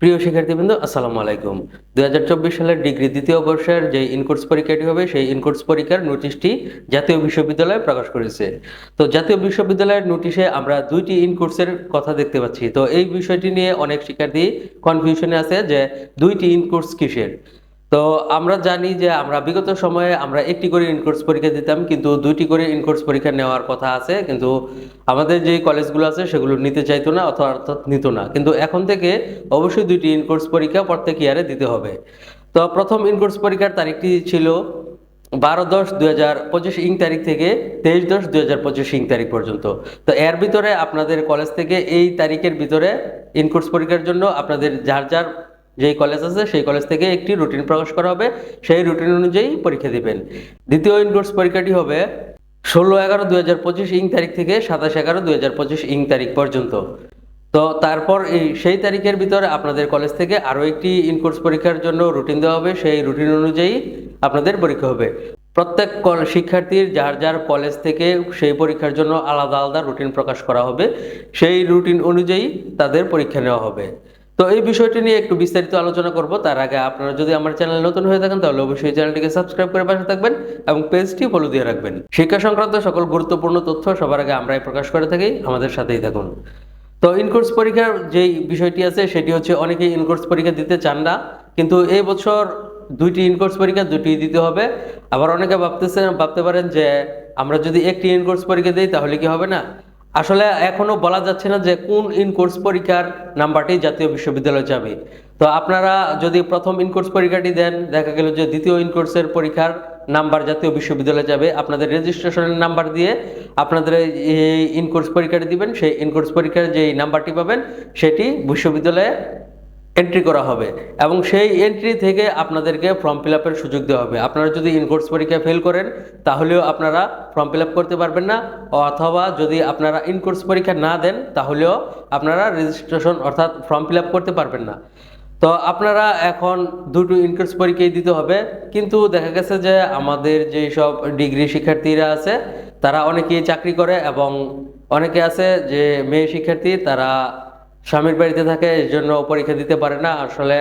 প্রিয় শিক্ষার্থীবৃন্দ, আসসালামু আলাইকুম। দুহাজার চব্বিশ সালের ডিগ্রি দ্বিতীয় বর্ষের যে ইনকোর্স পরীক্ষাটি হবে, সেই ইনকোর্স পরীক্ষার নোটিশটি জাতীয় বিশ্ববিদ্যালয়ে প্রকাশ করেছে। তো জাতীয় বিশ্ববিদ্যালয়ের নোটিশে আমরা দুইটি ইনকোর্সের কথা দেখতে পাচ্ছি। তো এই বিষয়টি নিয়ে অনেক শিক্ষার্থী কনফিউশনে আছে যে দুইটি ইনকোর্স কিসের? তো আমরা জানি যে আমরা বিগত সময়ে আমরা একটি করে ইনকোর্স পরীক্ষা দিতাম, কিন্তু দুইটি করে ইনকোর্স পরীক্ষা নেওয়ার কথা আছে, কিন্তু আমাদের যে কলেজগুলো আছে সেগুলো নিতে চাইতো না অথবা অর্থাৎ নিত না। কিন্তু এখন থেকে অবশ্যই দুইটি ইনকোর্স পরীক্ষা প্রত্যেক ইয়ারে দিতে হবে। তো প্রথম ইনকোর্স পরীক্ষার তারিখটি ছিল বারো দশ দুই হাজার পঁচিশ ইং তারিখ থেকে তেইশ দশ দুই হাজার পঁচিশ ইং তারিখ পর্যন্ত। তো এর ভিতরে আপনাদের কলেজ থেকে এই তারিখের ভিতরে ইনকোর্স পরীক্ষার জন্য আপনাদের যার যার যেই কলেজ আছে, সেই কলেজ থেকে একটি রুটিন প্রকাশ করা হবে। সেই রুটিন অনুযায়ী পরীক্ষা দিবেন। দ্বিতীয় ইনকোর্স পরীক্ষাটি হবে ষোলো এগারো দুই হাজার পঁচিশ ইং তারিখ থেকে সাতাশ এগারো দুই হাজার পঁচিশ ইং তারিখ পর্যন্ত। তো তারপর এই সেই তারিখের ভিতরে আপনাদের কলেজ থেকে আরও একটি ইনকোর্স পরীক্ষার জন্য রুটিন দেওয়া হবে। সেই রুটিন অনুযায়ী আপনাদের পরীক্ষা হবে। প্রত্যেক শিক্ষার্থীর যার যার কলেজ থেকে সেই পরীক্ষার জন্য আলাদা আলাদা রুটিন প্রকাশ করা হবে। সেই রুটিন অনুযায়ী তাদের পরীক্ষা নেওয়া হবে। তো এই বিষয়টি নিয়ে একটু বিস্তারিত আলোচনা করব। তার আগে আপনারা যদি আমার চ্যানেল নতুন হয়ে থাকেন, তাহলে অবশ্যই চ্যানেলটিকে সাবস্ক্রাইব করে পাশে থাকবেন এবং পেজটি ফলো দিয়ে রাখবেন। শিক্ষা সংক্রান্ত সকল গুরুত্বপূর্ণ তথ্য সবার আগে আমরাই প্রকাশ করে থাকি। আমাদের সাথেই থাকুন। তো ইনকোর্স পরীক্ষার যেই বিষয়টি আছে, সেটি হচ্ছে অনেকে ইনকোর্স পরীক্ষা দিতে চান না, কিন্তু এই বছর দুইটি ইনকোর্স পরীক্ষা দুটি দিতে হবে। আবার অনেকে ভাবতেছেন ভাবতে পারেন যে আমরা যদি একটি ইনকোর্স পরীক্ষা দিই, তাহলে কি হবে না? আসলে এখনও বলা যাচ্ছে না যে কোন ইনকোর্স পরীক্ষার নাম্বারটি জাতীয় বিশ্ববিদ্যালয়ে যাবে। তো আপনারা যদি প্রথম ইনকোর্স পরীক্ষাটি দেন, দেখা গেল যে দ্বিতীয় ইনকোর্সের পরীক্ষার নাম্বার জাতীয় বিশ্ববিদ্যালয়ে যাবে, আপনাদের রেজিস্ট্রেশনের নাম্বার দিয়ে আপনাদের এই ইনকোর্স পরীক্ষাটি দিবেন, সেই ইনকোর্স পরীক্ষার যে নাম্বারটি পাবেন, সেটি বিশ্ববিদ্যালয়ে এন্ট্রি করা হবে এবং সেই এন্ট্রি থেকে আপনাদেরকে ফর্ম ফিল আপের সুযোগ দেওয়া হবে। আপনারা যদি ইনকোর্স পরীক্ষা ফেল করেন, তাহলেও আপনারা ফর্ম ফিল আপ করতে পারবেন না। অথবা যদি আপনারা ইনকোর্স পরীক্ষা না দেন, তাহলেও আপনারা রেজিস্ট্রেশন অর্থাৎ ফর্ম ফিল আপ করতে পারবেন না। তো আপনারা এখন দুটো ইনকোর্স পরীক্ষাই দিতে হবে। কিন্তু দেখা গেছে যে আমাদের যেই সব ডিগ্রি শিক্ষার্থীরা আছে, তারা অনেকেই চাকরি করে এবং অনেকে আছে যে মেয়ে শিক্ষার্থী, তারা স্বামীর বাড়িতে থাকে, এর জন্য পরীক্ষা দিতে পারে না। আসলে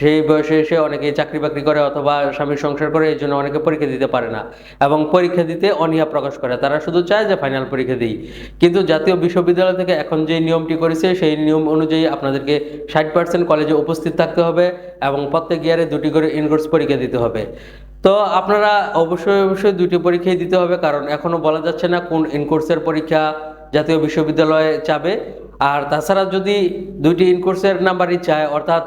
সেই বয়সে এসে অনেকেই চাকরি বাকরি করে অথবা স্বামীর সংসার করে এই জন্য অনেকে পরীক্ষা দিতে পারে না। এবং পরীক্ষা দিতে অনীহা প্রকাশ করে। তারা শুধু চায় যে ফাইনাল পরীক্ষা দিই। কিন্তু জাতীয় বিশ্ববিদ্যালয় থেকে এখন যে নিয়মটি করেছে, সেই নিয়ম অনুযায়ী আপনাদেরকে ষাট পার্সেন্ট কলেজে উপস্থিত থাকতে হবে এবং প্রত্যেক ইয়ারে দুটি করে ইনকোর্স পরীক্ষা দিতে হবে। তো আপনারা অবশ্যই অবশ্যই দুটি পরীক্ষাই দিতে হবে, কারণ এখনও বলা যাচ্ছে না কোন ইনকোর্সের পরীক্ষা জাতীয় বিশ্ববিদ্যালয়ে যাবে। আর তাছাড়া যদি দুইটি ইনকোর্সের নাম্বারই চায়, অর্থাৎ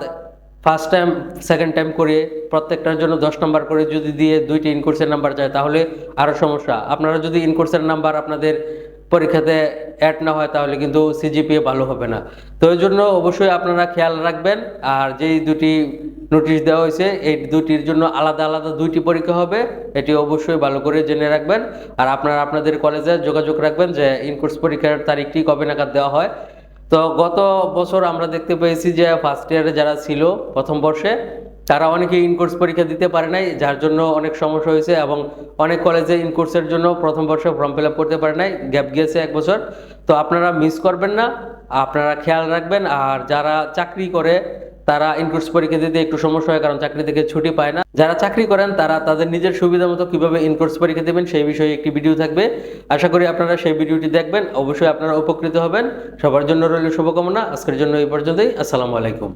ফার্স্ট টাইম সেকেন্ড টাইম করে প্রত্যেকটার জন্য দশ নম্বর করে যদি দিয়ে দুইটি ইনকোর্সের নাম্বার চায়, তাহলে আরও সমস্যা। আপনারা যদি ইনকোর্সের নাম্বার আপনাদের পরীক্ষাতে অ্যাড না হয়, তাহলে কিন্তু সিজিপিএ ভালো হবে না। তো এই জন্য অবশ্যই আপনারা খেয়াল রাখবেন। আর যেই দুটি নোটিশ দেওয়া হয়েছে, এই দুটির জন্য আলাদা আলাদা দুইটি পরীক্ষা হবে। এটি অবশ্যই ভালো করে জেনে রাখবেন। আর আপনারা আপনাদের কলেজে যোগাযোগ রাখবেন যে ইনকোর্স পরীক্ষার তারিখটি কবে নাগাদ দেওয়া হয়। তো গত বছর আমরা দেখতে পেয়েছি যে ফার্স্ট ইয়ারে যারা ছিল প্রথম বর্ষে, তারা অনেকে ইনকোর্স পরীক্ষা দিতে পারে নাই, যার জন্য অনেক সমস্যা হয়েছে এবং অনেক কলেজে ইনকোর্সের জন্য প্রথম বর্ষে ফর্ম ফিল আপ করতে পারে নাই গ্যাপ গিয়েছে এক বছর। তো আপনারা মিস করবেন না, আপনারা খেয়াল রাখবেন। আর যারা চাকরি করে তারা ইনকোর্স পরীক্ষা দিতে একটু সমস্যা হয়, কারণ চাকরি থেকে ছুটি পায় না। যারা চাকরি করেন, তারা তাদের নিজের সুবিধা মতো কীভাবে ইনকোর্স পরীক্ষা দেবেন, সেই বিষয়ে একটি ভিডিও থাকবে। আশা করি আপনারা সেই ভিডিওটি দেখবেন, অবশ্যই আপনারা উপকৃত হবেন। সবার জন্য রইল শুভকামনা, আজকের জন্য এই পর্যন্তই, আসসালামু আলাইকুম।